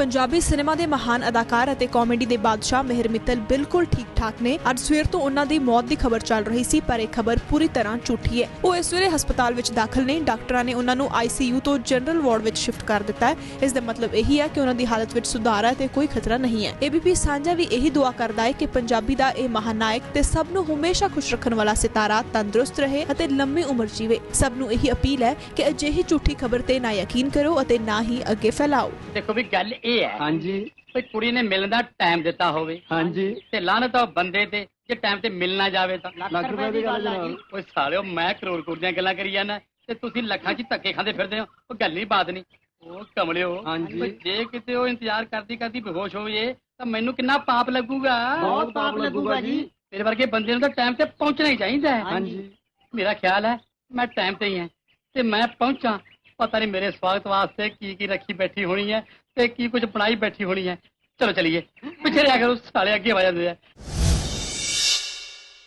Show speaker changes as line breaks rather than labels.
Punjabi cinema ਦੇ ਮਹਾਨ ਅਦਾਕਾਰ ਅਤੇ ਕਾਮੇਡੀ ਦੇ ਬਾਦਸ਼ਾਹ ਮਿਹਰ ਮਿੱਤਲ ਬਿਲਕੁਲ ਠੀਕ ਠਾਕ ਨੇ। ਅੱਜ ਸਵੇਰ ਤੋਂ ਉਹਨਾਂ ਦੀ ਮੌਤ ਦੀ ਖਬਰ ਚੱਲ ਰਹੀ ਸੀ, ਪਰ ਇਹ ਖਬਰ ਪੂਰੀ ਤਰ੍ਹਾਂ ਝੂਠੀ ਹੈ। ਉਹ ਇਸ ਵੇਲੇ ਹਸਪਤਾਲ ਵਿੱਚ ਦਾਖਲ ਨੇ। ਡਾਕਟਰਾਂ ਨੇ ਉਹਨਾਂ ਨੂੰ ਆਈਸੀਯੂ ਤੋਂ ਜਨਰਲ ਵਾਰਡ ਵਿੱਚ ਸ਼ਿਫਟ ਕਰ ਦਿੱਤਾ ਹੈ। ਇਸ ਦਾ ਮਤਲਬ ਇਹੀ ਹੈ ਕਿ ਉਹਨਾਂ ਦੀ ਹਾਲਤ ਵਿੱਚ ਸੁਧਾਰ ਹੈ ਤੇ ਕੋਈ ਖਤਰਾ ਨਹੀਂ ਹੈ। ਏਬੀਪੀ ਸਾਂਝਾ ਵੀ ਇਹੀ ਦੁਆ ਕਰਦਾ ਹੈ ਕਿ ਪੰਜਾਬੀ ਦਾ ਇਹ ਮਹਾਨਾਇਕ ਤੇ ਸਭ ਨੂੰ ਹਮੇਸ਼ਾ ਖੁਸ਼ ਰੱਖਣ ਵਾਲਾ ਸਿਤਾਰਾ ਤੰਦਰੁਸਤ ਰਹੇ ਅਤੇ ਲੰਮੀ ਉਮਰ ਜੀਵੇ। ਸਭ ਨੂੰ ਇਹੀ ਅਪੀਲ ਹੈ ਕਿ ਅਜਿਹੀ ਝੂਠੀ ਖਬਰ ਤੇ ਨਾ ਯਕੀਨ ਕਰੋ ਅਤੇ ਨਾ ਹੀ ਅੱਗੇ ਫੈਲਾਓ।
ਦੇਖੋ ਵੀ ਗੱਲ ਇਹ ਹੈ
ਹਾਂਜੀ।
ਵੀ ਕੁੜੀ ਨੇ ਮਿਲਣ ਦਾ ਟਾਈਮ ਦਿੱਤਾ ਹੋਵੇ।
ਹਾਂਜੀ।
ਤੇ ਲਾਹਨਤ ਆ ਉਹ ਬੰਦੇ ਤੇ ਜੇ ਟਾਈਮ ਤੇ ਮਿਲ ਨਾ ਜਾਵੇ ਤਾਂ
ਲੱਖ ਰੁਪਏ ਦੀ ਗੱਲ ਜਨਾਬ।
ਓਏ ਸਾਲਿਓ ਮੈਂ ਕਰੋੜ ਕਰੋੜ ਦੀਆਂ ਗੱਲਾਂ ਕਰੀ ਜਾਂਦਾ ਤੇ ਤੁਸੀਂ ਲੱਖਾਂ 'ਚ ਹੀ ਧੱਕੇ ਖਾਂਦੇ ਫਿਰਦੇ ਹੋ। ਉਹ ਗੱਲ ਨਹੀਂ ਬਾਤ ਨਹੀਂ। ਉਹ ਕਮਲਿਓ
ਹਾਂਜੀ।
ਓਏ ਜੇ ਕਿਤੇ ਉਹ ਇੰਤਜ਼ਾਰ ਕਰਦੀ ਕਰਦੀ ਬੇਹੋਸ਼ ਹੋ ਜੇ ਤਾਂ ਮੈਨੂੰ ਕਿੰਨਾ ਪਾਪ ਲੱਗੂਗਾ।
ਬਹੁਤ ਪਾਪ ਲੱਗੂਗਾ ਜੀ।
ਤੇਰੇ ਵਰਗੇ ਬੰਦੇ ਨੂੰ ਤਾਂ ਟਾਈਮ ਤੇ ਪਹੁੰਚਣਾ ਹੀ ਚਾਹੀਦਾ ਹੈ।
ਹਾਂਜੀ।
ਮੇਰਾ ਖਿਆਲ ਹੈ ਮੈਂ ਟਾਈਮ ਤੇ ਹੀ ਹਾਂ। ਤੇ ਮੈਂ ਪਹੁੰਚਾਂ। ਪਤਾ ਨਹੀਂ ਮੇਰੇ ਸਵਾਗਤ ਵਾਸਤੇ ਕੀ ਕੀ ਰੱਖੀ ਬੈਠੀ ਹੋਣੀ ਹੈ ਤੇ ਕੀ ਕੁਝ ਬਣਾਈ ਬੈਠੀ ਹੋਣੀ ਹੈ। ਚਲੋ ਚਲੀਏ। ਪਿੱਛੇ ਰਿਹਾ ਕਰੋ ਸਾਲੇ ਅੱਗੇ ਆ ਜਾਂਦੇ ਆ।